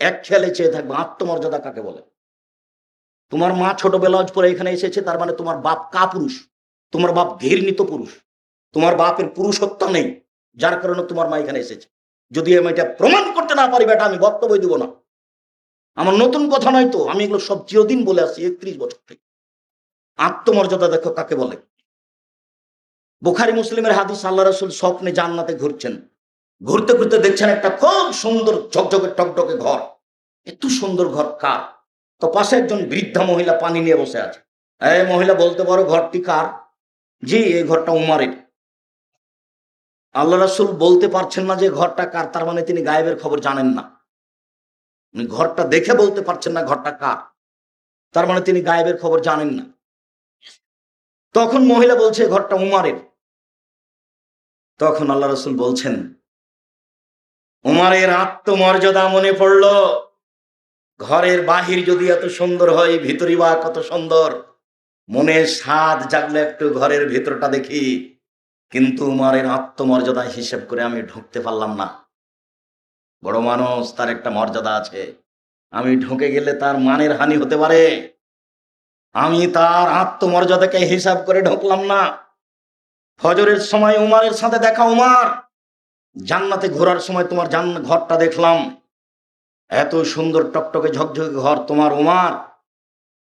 এক খেয়ালে চেয়ে থাকবে, আত্মমর্যাদা কাকে বলে? তোমার মা ছোট ব্লাউজ পরে এখানে এসেছে, তার মানে তোমার বাপ কা পুরুষ তোমার বাপ ঘৃণিত পুরুষ, তোমার বাপের পুরুষত্ব নেই, যার কারণে তোমার মা এখানে এসেছে। যদি আমি এটা প্রমাণ করতে না পারি, বেটা, আমি বক্তব্য দিব না। আমার নতুন কথা নয় তো, আমি এগুলো সব চিরদিন বলে আসছি, একত্রিশ বছর থেকে। আত্মমর্যাদা দেখো কাকে বলে। বোখারি, মুসলিমের হাদিস, আল্লাহ রসুল স্বপ্নে জান্নাতে ঘুরছেন। ঘুরতে ঘুরতে দেখছেন একটা খুব সুন্দর ঝকঝকে টকটকে ঘর। এত সুন্দর ঘর কার? তো পাশে একজন বৃদ্ধা মহিলা পানি নিয়ে বসে আছে। এই মহিলা বলতে পারো ঘরটি কার? জি, এই ঘরটা উমারের। আল্লাহ রাসুল বলতে পারছেন না যে ঘরটা কার, তার মানে তিনি গায়েবের খবর জানেন না। ঘরটা দেখে বলতে পারছেন না ঘরটা কার। তার মানে তিনি গায়েবের খবর জানেন না। তখন মহিলা বলছে ঘরটা উমারের। তখন আল্লাহ রসুল বলছেন উমারের আত্মমর্যাদা মনে পড়ল। ঘরের বাহির যদি এত সুন্দর হয় ভিতরি বা কত সুন্দর। মনে স্বাদ জাগলে একটু ঘরের ভিতরটা দেখি। কিন্তু উমারের আত্মমর্যাদা হিসেব করে আমি ঢুকতে পারলাম না। বড় মানুষ, তার একটা মর্যাদা আছে। আমি ঢুকে গেলে তার মানের হানি হতে পারে। আমি তার আত্মমর্যাদাকে হিসাব করে ঢুকলাম না। ফজরের সময় উমারের সাথে দেখা, উমার! জান্নাতে ঘোরার সময় তোমার জান ঘরটা দেখলাম। এত সুন্দর টকটকে ঝকঝকে ঘর তোমার, উমার।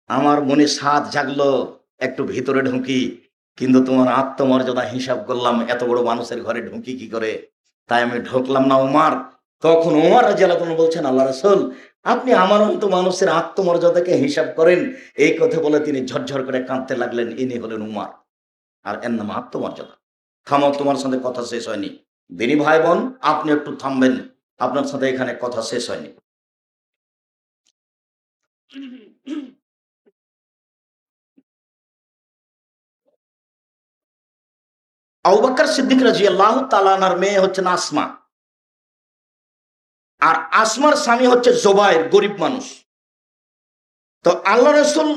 আমার মনে স্বাদ জাগলো, একটু ভিতরে ঢুকি, কিন্তু তোমার আত্মমর্যাদা হিসাব করলাম, এত বড় মানুষের ঘরে ঢুকি কি করে? তাই আমি ঢুকলাম না, উমার। তখন উমার রাজিয়াল বলছেন আল্লাহ রসুল, আপনি আমার মতো মানুষের আত্মমর্যাদাকে হিসাব করেন। এই কথা বলে তিনি ঝরঝর করে কাঁদতে লাগলেন, ইনি হলেন উমার। আর এর নাম আত্মমর্যাদা। থামো, তোমার সাথে কথা শেষ হয়নি। দিনী ভাই বোন আপনি একটু থামবেন। আপনার সাথে এখানে কথা শেষ হয়নি। আউবাক্কর সিদ্দিক রাজি আল্লাহ তালানার মেয়ে হচ্ছেন আসমা। আর আসমার স্বামী হচ্ছে জোবাইর গরিব মানুষ। তো আল্লাহ রসুল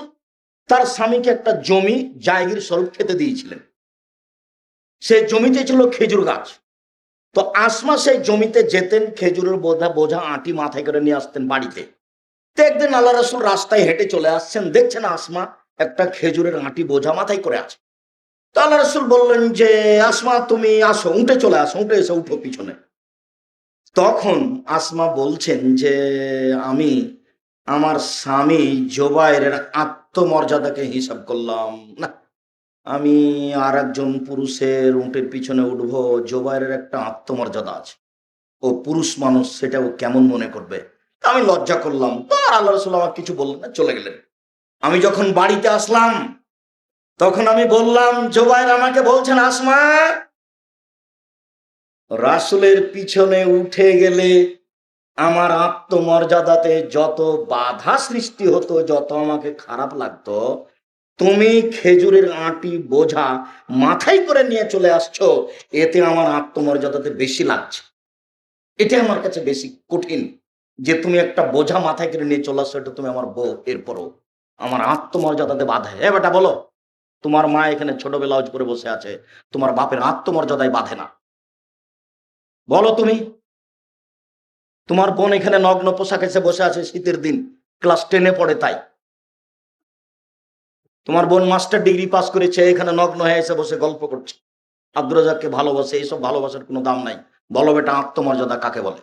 তার স্বামীকে একটা জমি জায়গির স্বরূপ খেতে দিয়েছিলেন। সেই জমিতে ছিল খেজুর গাছ। তো আসমা সেই জমিতে যেতেন, খেজুরের বোঝা বোঝা আটি মাথায় করে নিয়ে আসতেন বাড়িতে। তো একদিন আল্লাহ রসুল রাস্তায় হেঁটে চলে আসছেন, দেখছেন আসমা একটা খেজুরের আটি বোঝা মাথায় করে আছে। তো আল্লাহ রসুল বললেন যে, আসমা, তুমি আসো, উঠে চলে আসো, উঠে এসে উঠো পিছনে। তখন আসমা বলছেন যে, আমি আমার স্বামী জোবাইরের আত্মমর্যাদাকে হিসাব করলাম। না আমি আর একজন পুরুষের উঁটের পিছনে উঠবো, জোবাইরের একটা আত্মমর্যাদা আছে। ও পুরুষ মানুষ, সেটা ও কেমন মনে করবে? আমি লজ্জা করলাম। তো আর আল্লাহ রসুল আমার কিছু বললেন না, চলে গেলেন। আমি যখন বাড়িতে আসলাম, তখন আমি বললাম, জোবাইর আমাকে বলছেন, আসমা, রাসুলের পিছনে উঠে গেলে আমার আত্মমর্যাদাতে যত বাধা সৃষ্টি হতো, যত আমাকে খারাপ লাগতো তুমি খেজুরের আটি বোঝা মাথায় করে নিয়ে চলে আসছো, এতে আমার আত্মমর্যাদাতে বেশি লাগছে। এটা আমার কাছে বেশি কঠিন যে তুমি একটা বোঝা মাথায় করে নিয়ে চলে আসছো, এটা তুমি আমার বউ, এরপরও আমার আত্মমর্যাদাতে বাধা। হ্যাঁ বেটা, বলো, তোমার মা এখানে ছোট ব্লাউজ পরে বসে আছে, তোমার বাপের আত্মমর্যাদায় বাঁধে না। বলো তুমি, তোমার বোন এখানে নগ্ন পোশাক এসে বসে আছে শীতের দিন, ক্লাস টেনে পড়ে তাই। তোমার বোন মাস্টার ডিগ্রি পাস করেছে, এখানে নগ্ন হয়ে এসে বসে গল্প করছে। আব্দুর রাজাককে ভালোবাসে, এইসব ভালোবাসার কোনো দাম নাই। বলো বেটা, আত্মমর্যাদা কাকে বলে?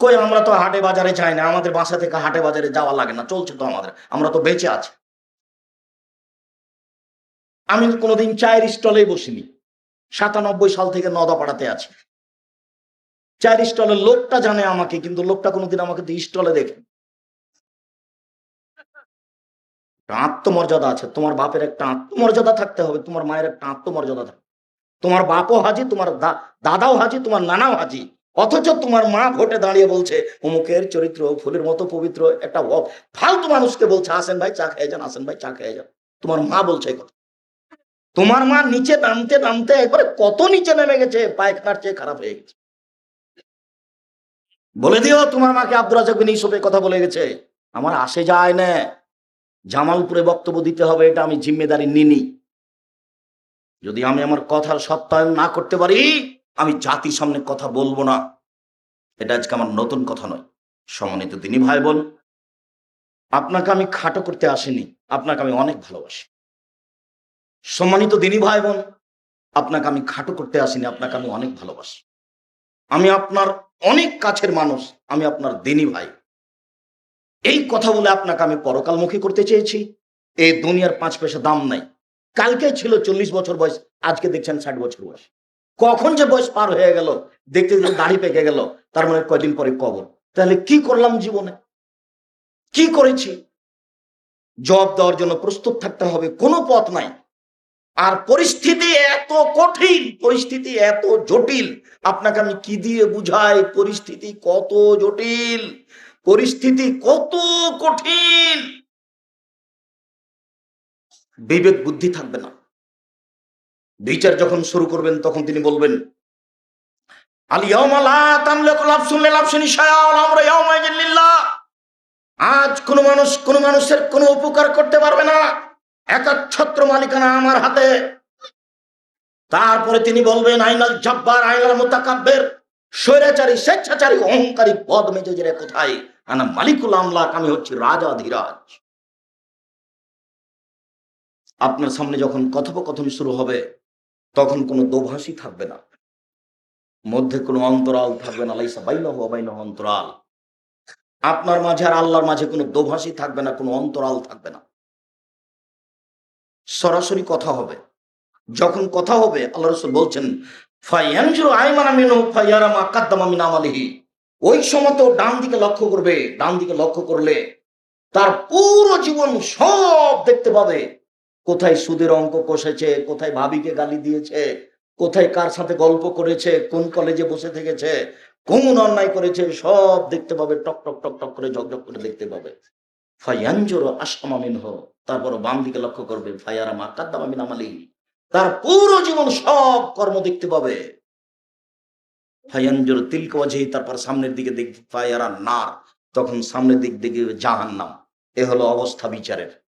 কই, আমরা তো হাটে বাজারে যাই না, আমাদের বাসা থেকে হাটে বাজারে যাওয়া লাগে না, চলছে তো আমাদের, আমরা তো বেঁচে আছি। আমি কোনোদিন চায়ের স্টলেই বসিনি, সাতানব্বই সাল থেকে নদাপাড়াতে আছি। চায়ের স্টলের লোকটা জানে আমাকে, কিন্তু লোকটা কোনোদিন আমাকে স্টলে দেখে আত্মমর্যাদা আছে। তোমার বাপের একটা আত্মমর্যাদা থাকতে হবে, তোমার মায়ের একটা আত্মমর্যাদা থাকবে তোমার বাপও হাজি, তোমার দাদাও হাজি, তোমার নানাও হাজি। অথচ তোমার মা ভোটে দাঁড়িয়ে বলছে, অমুকের চরিত্র ফুলের মতো পবিত্র, একটা ফালতু মানুষকে বলছে, আসেন ভাই, চা খেয়ে যান, আসেন ভাই, চা খেয়ে যান। তোমার মা বলছে এই কথা। তোমার মা নিচে নামতে নামতে একবারে কত নিচে নেমে গেছে, পায়খানার চেয়ে খারাপ হয়ে গেছে। বলে দিও, তোমার মাকে আব্দুল রাজাক বিন কথা বলে গেছে। আমার আসে যায় না। জামালপুরে বক্তব্য দিতে হবে, এটা আমি জিম্মেদারি নিনি। যদি আমি আমার কথার সত্যায়ন না করতে পারি, আমি জাতির সামনে কথা বলব না। এটা আজকে আমার নতুন কথা নয়। সম্মানিত তিনি ভাই বোন আপনাকে আমি খাটো করতে আসিনি, আপনাকে আমি অনেক ভালোবাসি। সম্মানিত দিনী ভাই বোন আপনাকে আমি খাটো করতে আসিনি, আপনাকে আমি অনেক ভালোবাসি। আমি আপনার অনেক কাছের মানুষ, আমি আপনার দিনী ভাই। এই কথা বলে আপনাকে আমি পরকালমুখী করতে চেয়েছি। এই দুনিয়ার পাঁচ পয়সা দাম নাই। কালকে ছিল চল্লিশ বছর বয়স, আজকে দেখছেন ষাট বছর বয়স। কখন যে বয়স পার হয়ে গেল, দেখতে দাড়ি পেকে গেল, তার মানে কয়দিন পরে কবর। তাহলে কি করলাম জীবনে? কি করেছি? জব দেওয়ার জন্য প্রস্তুত থাকতে হবে, কোনো পথ নাই। আর পরিস্থিতি এত কঠিন, পরিস্থিতি এত জটিল। আপনাকে আমি কি দিয়ে বুঝাই? পরিস্থিতি কত জটিল। পরিস্থিতি কত কঠিন। বিবেক বুদ্ধি থাকবে না। বিচার যখন শুরু করবেন, তখন তিনি বলবেন আজ কোন মানুষ, কোন মানুষের কোনো উপকার করতে পারবে না। একাচ্ছত্র মালিকানা আমার হাতে। তারপরে তিনি বলবেন, আইনাল জব্বার, আইনাল মোতাকাব্বের, স্বৈরাচারী, স্বেচ্ছাচারী, অহংকারী পদ মেজেজের কোথায়? আনা মালিকুল আমলাক আমি হচ্ছি রাজা ধীরাজ। আপনার সামনে যখন কথোপকথন শুরু হবে, তখন কোনো দোভাষী থাকবে না। মধ্যে কোনো অন্তরাল থাকবে না। লাইসা বাইনহ বাইনহ অন্তরাল। আপনার মাঝে আর আল্লাহর মাঝে কোনো দোভাষী থাকবে না, কোনো অন্তরাল থাকবে না। সরাসরি কথা হবে। যখন কথা হবে, আল্লাহ রসুল বলছেন, ফাইয়ানজুর আইমানা মিনহু ফাইয়ারা মা কাদ্দামা মিন আমালিহি। ওই সময় তো ডান দিকে লক্ষ্য করবে, ডান দিকে লক্ষ্য করলে তার পুরো জীবন সব দেখতে পাবে। কোথায় সুদের অঙ্ক কষেছে, কোথায় ভাবিকে গালি দিয়েছে, কোথায় কার সাথে গল্প করেছে, কোন কলেজে বসে থেকেছে, কোন অন্যায় করেছে, সব দেখতে পাবে, টক টক টক টক করে, ঝকঝক করে দেখতে পাবে। ফাইয়ানজোর আসামামিন হো তারপর বাম দিকে লক্ষ্য করবে ফায়ারা মা কাদ্দামামিন আমালি তার পুরো জীবন সব কর্ম দেখতে পাবে। ফায়ানজোর তিলক ওয়াজহি, তারপর সামনের দিকে দেখবে ফায়ারা নার, তখন সামনের দিক দিকে জাহান্নাম। এ হলো অবস্থা বিচারের।